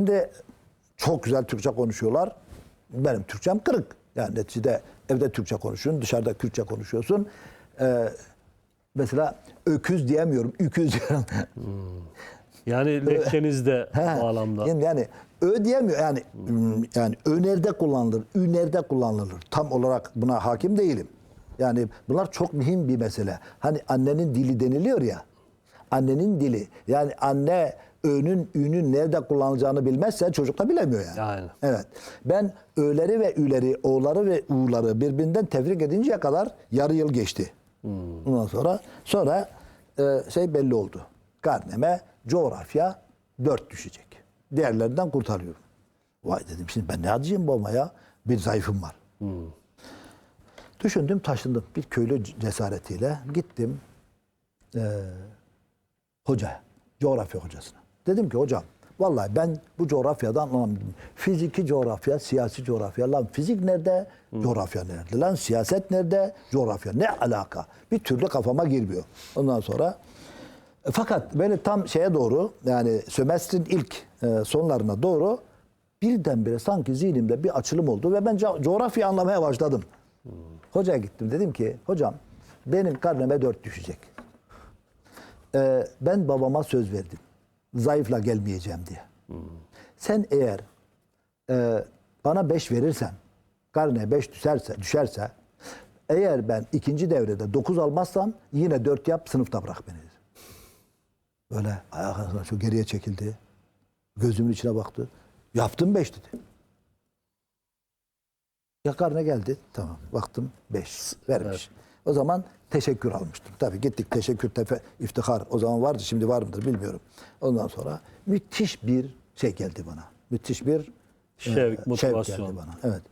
Şimdi çok güzel Türkçe konuşuyorlar. Benim Türkçem kırık. Yani neticede evde Türkçe konuşuyorsun, dışarıda Kürtçe konuşuyorsun. Ee, mesela öküz diyemiyorum, üküz diyorum. Yani lehçenizde He. bağlamda. Yani, yani ö diyemiyor. Yani ım, yani ö nerede kullanılır, ü nerede kullanılır? Tam olarak buna hakim değilim. Yani bunlar çok mühim bir mesele. Hani annenin dili deniliyor ya. Annenin dili. Yani anne ö'nün, ü'nün nerede kullanılacağını bilmezse çocuk da bilemiyor yani. Aynen. Evet. Ben ö'leri ve ü'leri, o'ları ve u'ları birbirinden tefrik edinceye kadar yarı yıl geçti. Ondan sonra sonra e, şey belli oldu. Karneme coğrafya 4 düşecek. Diğerlerinden kurtarıyorum. Vay dedim şimdi ben ne acıyım babaya? Bir zayıfım var. Düşündüm taşındım. Bir köylü cesaretiyle gittim e, hocaya, coğrafya hocasına. Dedim ki hocam vallahi ben bu coğrafyadan anlamadım. Fiziki coğrafya, siyasi coğrafya. Lan fizik nerede? Coğrafya nerede? Lan siyaset nerede? Coğrafya. Ne alaka? Bir türlü kafama girmiyor. Ondan sonra e, fakat böyle tam şeye doğru yani sömestrin ilk e, sonlarına doğru birdenbire sanki zihnimde bir açılım oldu ve ben co- coğrafya anlamaya başladım. Hocaya gittim dedim ki hocam benim karneme dört düşecek. Ee, ben babama söz verdim. Zayıfla gelmeyeceğim diye. Sen eğer e, bana beş verirsen, karneye beş düşerse, düşerse, eğer ben ikinci devrede dokuz almazsam yine dört yap, sınıfta bırak beni. Böyle ayaklarına şu geriye çekildi. Gözümün içine baktı. Yaptım beş dedi. Ya karne geldi. Tamam. Baktım 5 vermiş. O zaman teşekkür almıştım. Tabii gittik teşekkür tefe iftihar. O zaman vardı şimdi var mıdır bilmiyorum. Ondan sonra müthiş bir şey geldi bana. Müthiş bir Şevk, e, motivasyon. geldi bana. Evet.